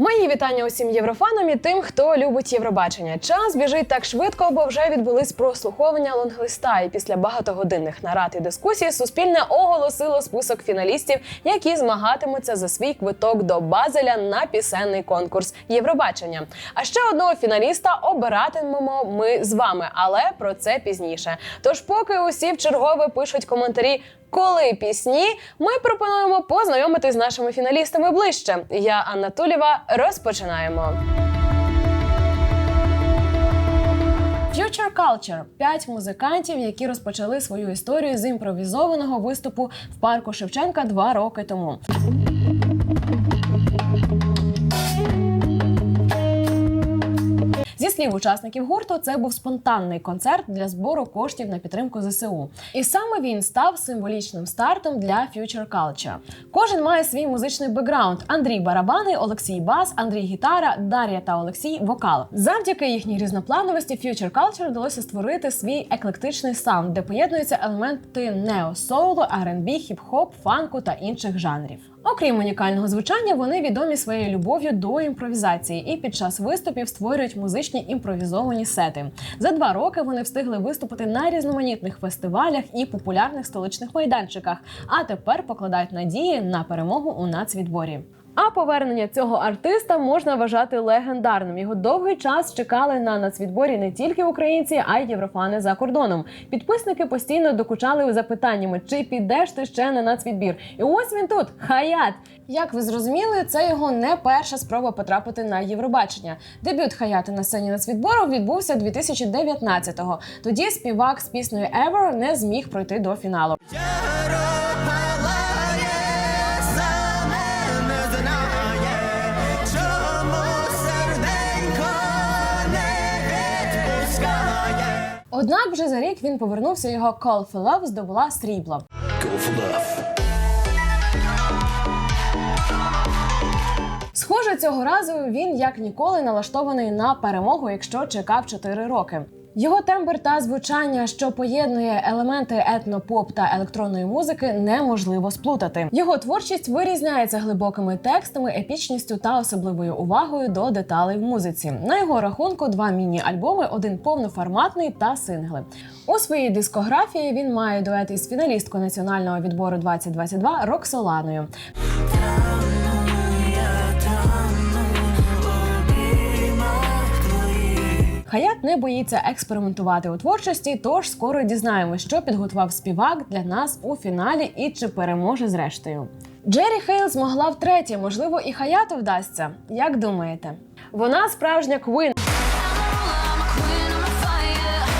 Мої вітання усім єврофанам і тим, хто любить Євробачення. Час біжить так швидко, бо вже відбулись прослуховування лонглиста. І після багатогодинних нарад і дискусій Суспільне оголосило список фіналістів, які змагатимуться за свій квиток до Базеля на пісенний конкурс Євробачення. А ще одного фіналіста обиратимемо ми з вами, але про це пізніше. Тож, поки усі в чергове пишуть коментарі. Коли пісні, ми пропонуємо познайомитись з нашими фіналістами ближче. Я Анна Тулєва. Розпочинаємо. Future Culture – п'ять музикантів, які розпочали свою історію з імпровізованого виступу в парку Шевченка два роки тому. Слів учасників гурту, це був спонтанний концерт для збору коштів на підтримку ЗСУ. І саме він став символічним стартом для Future Culture. Кожен має свій музичний бекграунд: Андрій барабани, Олексій бас, Андрій гітара, Дар'я та Олексій вокал. Завдяки їхній різноплановості Future Culture вдалося створити свій еклектичний саунд, де поєднуються елементи нео-соулу, R&B, хіп-хоп, фанку та інших жанрів. Окрім унікального звучання, вони відомі своєю любов'ю до імпровізації і під час виступів створюють музичні імпровізовані сети. За два роки вони встигли виступити на різноманітних фестивалях і популярних столичних майданчиках. А тепер покладають надії на перемогу у нацвідборі. А повернення цього артиста можна вважати легендарним. Його довгий час чекали на нацвідборі не тільки українці, а й єврофани за кордоном. Підписники постійно докучали запитаннями, чи підеш ти ще на нацвідбір. І ось він тут хаят. Як ви зрозуміли, це його не перша спроба потрапити на Євробачення. Дебют Хаяти на сцені нацвідбору відбувся 2019-го. Тоді співак з піснею Ever не зміг пройти до фіналу. Однак вже за рік він повернувся. Його Call for Love здобула срібло. Схоже, цього разу він як ніколи налаштований на перемогу, якщо чекав 4 роки. Його тембр та звучання, що поєднує елементи етнопоп та електронної музики, неможливо сплутати. Його творчість вирізняється глибокими текстами, епічністю та особливою увагою до деталей в музиці. На його рахунку два міні-альбоми, один повноформатний та сингли. У своїй дискографії він має дует із фіналісткою національного відбору 2022 Роксоланою. Хаят не боїться експериментувати у творчості, тож скоро дізнаємось, що підготував співак для нас у фіналі і чи переможе зрештою. Джері Хейл змогла втретє, можливо, і Хаяту вдасться. Як думаєте? Вона справжня квин.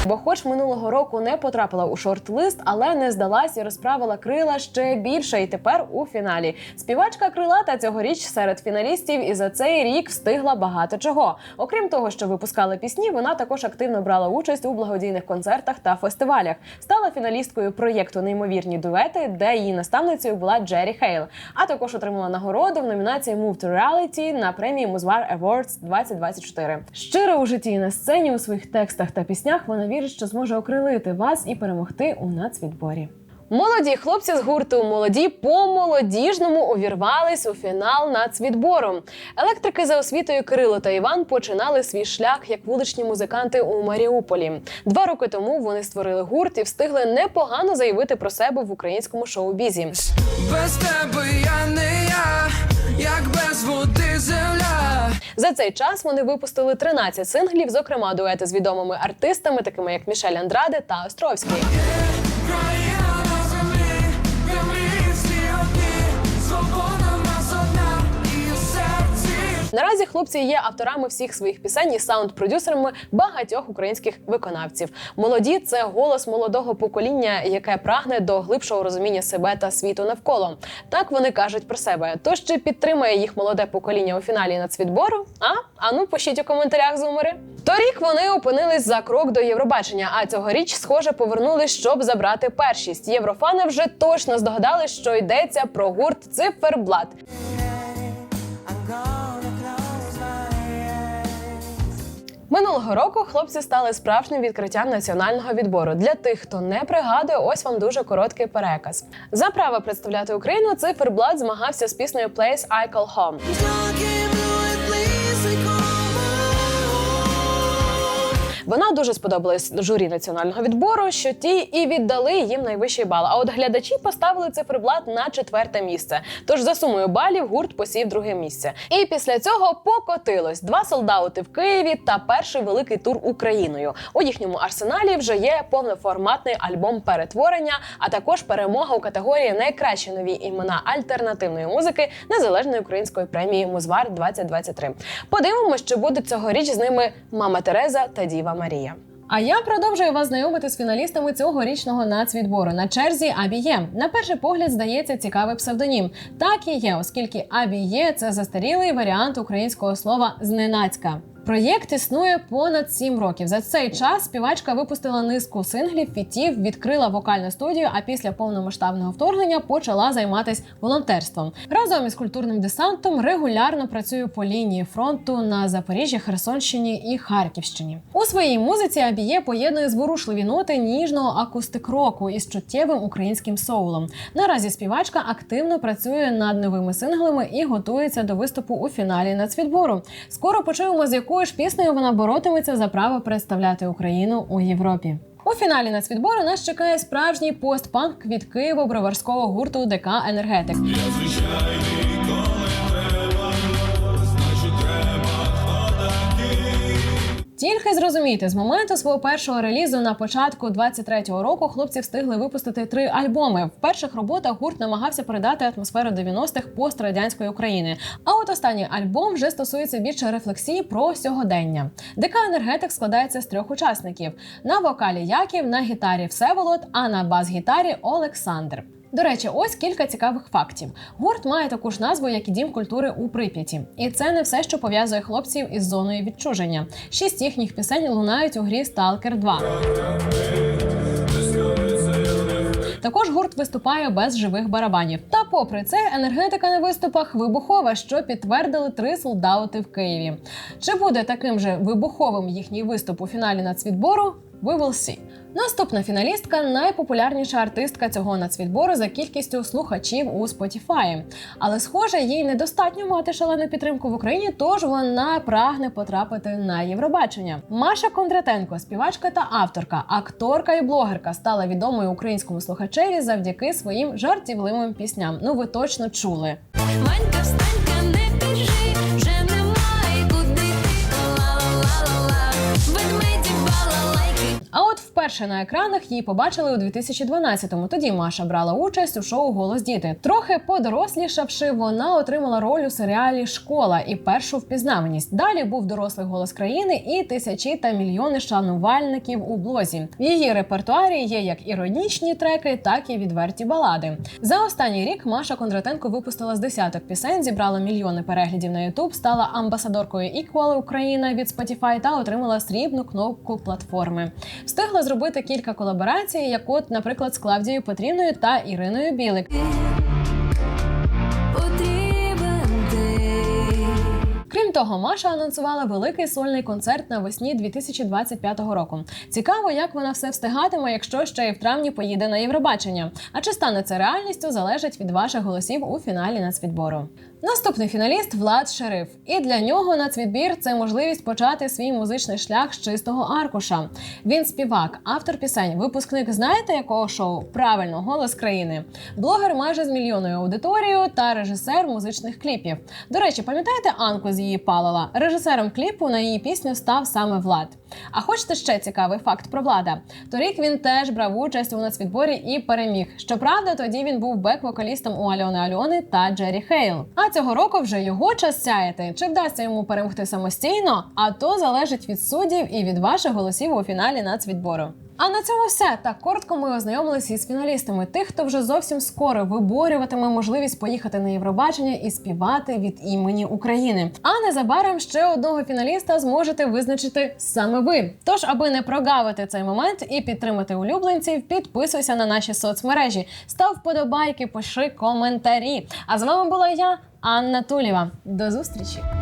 Бо, хоч минулого року не потрапила у шорт-лист, але не здалась і розправила крила ще більше. І тепер у фіналі. Співачка крилата цьогоріч серед фіналістів, і за цей рік встигла багато чого. Окрім того, що випускала пісні, вона також активно брала участь у благодійних концертах та фестивалях. Стала фіналісткою проєкту Неймовірні дуети, де її наставницею була Джері Хейл. А також отримала нагороду в номінації Move to Reality на премії Музвар Awards 2024. Щиро у житті і на сцені у своїх текстах та піснях вона вірить, що зможе окрилити вас і перемогти у нацвідборі. Молоді хлопці з гурту молоді по молодіжному увірвались у фінал нацвідбору. Електрики за освітою Кирило та Іван починали свій шлях як вуличні музиканти у Маріуполі. Два роки тому вони створили гурт і встигли непогано заявити про себе в українському шоу-бізі. Без тебе я не я, як без води земля. За цей час вони випустили 13 синглів, зокрема дуети з відомими артистами, такими як Мішель Андраде та Островський. Наразі хлопці є авторами всіх своїх пісень і саунд-продюсерами багатьох українських виконавців. Молоді це голос молодого покоління, яке прагне до глибшого розуміння себе та світу навколо. Так вони кажуть про себе. Тож чи підтримає їх молоде покоління у фіналі нацвідбору? А ану пишіть у коментарях зумери. Торік вони опинились за крок до Євробачення, а цьогоріч, схоже, повернулись, щоб забрати першість. Єврофани вже точно здогадались, що йдеться про гурт Циферблат. Минулого року хлопці стали справжнім відкриттям національного відбору. Для тих, хто не пригадує, ось вам дуже короткий переказ. За право представляти Україну циферблат змагався з піснею Place I Call Home. Вона дуже сподобалась журі національного відбору, що ті і віддали їм найвищий бал. А от глядачі поставили циферблат на четверте місце. Тож за сумою балів гурт посів друге місце. І після цього покотилось два солдати в Києві та перший великий тур Україною. У їхньому арсеналі вже є повноформатний альбом перетворення, а також перемога у категорії найкращі нові імена альтернативної музики незалежної української премії Музвар 2023. Подивимось, чи буде цьогоріч з ними Мама Тереза та Діва Марія. А я продовжую вас знайомити з фіналістами цьогорічного нацвідбору. На черзі Абіє. На перший погляд здається цікавий псевдонім. Так і є, оскільки Абіє це застарілий варіант українського слова зненацька. Проєкт існує понад сім років. За цей час співачка випустила низку синглів, фітів, відкрила вокальну студію. А після повномасштабного вторгнення почала займатися волонтерством. Разом із культурним десантом регулярно працює по лінії фронту на Запоріжжі, Херсонщині і Харківщині. У своїй музиці Абіє поєднує зворушливі ноти ніжного акустик-року із чуттєвим українським соулом. Наразі співачка активно працює над новими синглами і готується до виступу у фіналі нацвідбору. Скоро почуємо, з якою ж піснею вона боротиметься за право представляти Україну у Європі. У фіналі нацвідбору нас чекає справжній постпанк від Києво-броварського гурту ДК Енергетик. Тільки зрозумійте, з моменту свого першого релізу на початку 23-го року хлопці встигли випустити три альбоми. В перших роботах гурт намагався передати атмосферу 90-х пострадянської України. А от останній альбом вже стосується більше рефлексії про сьогодення. ДК енергетик складається з трьох учасників: на вокалі Яків, на гітарі Всеволод, а на бас-гітарі Олександр. До речі, ось кілька цікавих фактів. Гурт має таку ж назву, як і дім культури у Прип'яті. І це не все, що пов'язує хлопців із зоною відчуження. Шість їхніх пісень лунають у грі Сталкер 2. Також гурт виступає без живих барабанів. Та попри це, енергетика на виступах вибухова, що підтвердили три солдати в Києві. Чи буде таким же вибуховим їхній виступ у фіналі нацвідбору? We will see. Наступна фіналістка найпопулярніша артистка цього нацвідбору за кількістю слухачів у Spotify. Але схоже, їй недостатньо мати шалену підтримку в Україні, тож вона прагне потрапити на Євробачення. Маша Кондратенко, співачка та авторка, акторка і блогерка, стала відомою українському слухачеві завдяки своїм жартівливим пісням. Ну ви точно чули. Ванька, вперше на екранах її побачили у 2012-му. Тоді Маша брала участь у шоу Голос діти. Трохи подорослішавши, вона отримала роль у серіалі Школа і першу впізнаваність. Далі був дорослий голос країни і тисячі та мільйони шанувальників у блозі. В її репертуарі є як іронічні треки, так і відверті балади. За останній рік Маша Кондратенко випустила з десяток пісень, зібрала мільйони переглядів на YouTube, стала амбасадоркою Equal Україна від Spotify та отримала срібну кнопку платформи. Встигла зробити кілька колаборацій, як от, наприклад, з Клавдією Петріною та Іриною Білик. Того, Маша анонсувала великий сольний концерт навесні 2025 року. Цікаво, як вона все встигатиме, якщо ще й в травні поїде на Євробачення. А чи стане це реальністю, залежить від ваших голосів у фіналі нацвідбору. Наступний фіналіст Влад Шериф. І для нього нацвідбір це можливість почати свій музичний шлях з чистого аркуша. Він співак, автор пісень, випускник знаєте якого шоу? Правильно, голос країни. Блогер майже з мільйонною аудиторією та режисер музичних кліпів. До речі, пам'ятаєте Анку з її палала? Режисером кліпу на її пісню став саме Влад. А хочете ще цікавий факт про влада? Торік він теж брав участь у нацвідборі і переміг. Щоправда, тоді він був бек-вокалістом у Альони Альони та Джері Хейл. А цього року вже його час сяяти. Чи вдасться йому перемогти самостійно? А то залежить від суддів і від ваших голосів у фіналі нацвідбору. А на цьому все. Так коротко ми ознайомилися із фіналістами, тих, хто вже зовсім скоро виборюватиме можливість поїхати на Євробачення і співати від імені України. А незабаром ще одного фіналіста зможете визначити саме ви. Тож, аби не прогавити цей момент і підтримати улюбленців, підписуйся на наші соцмережі, став вподобайки, пиши коментарі. А з вами була я, Анна Тулєва. До зустрічі!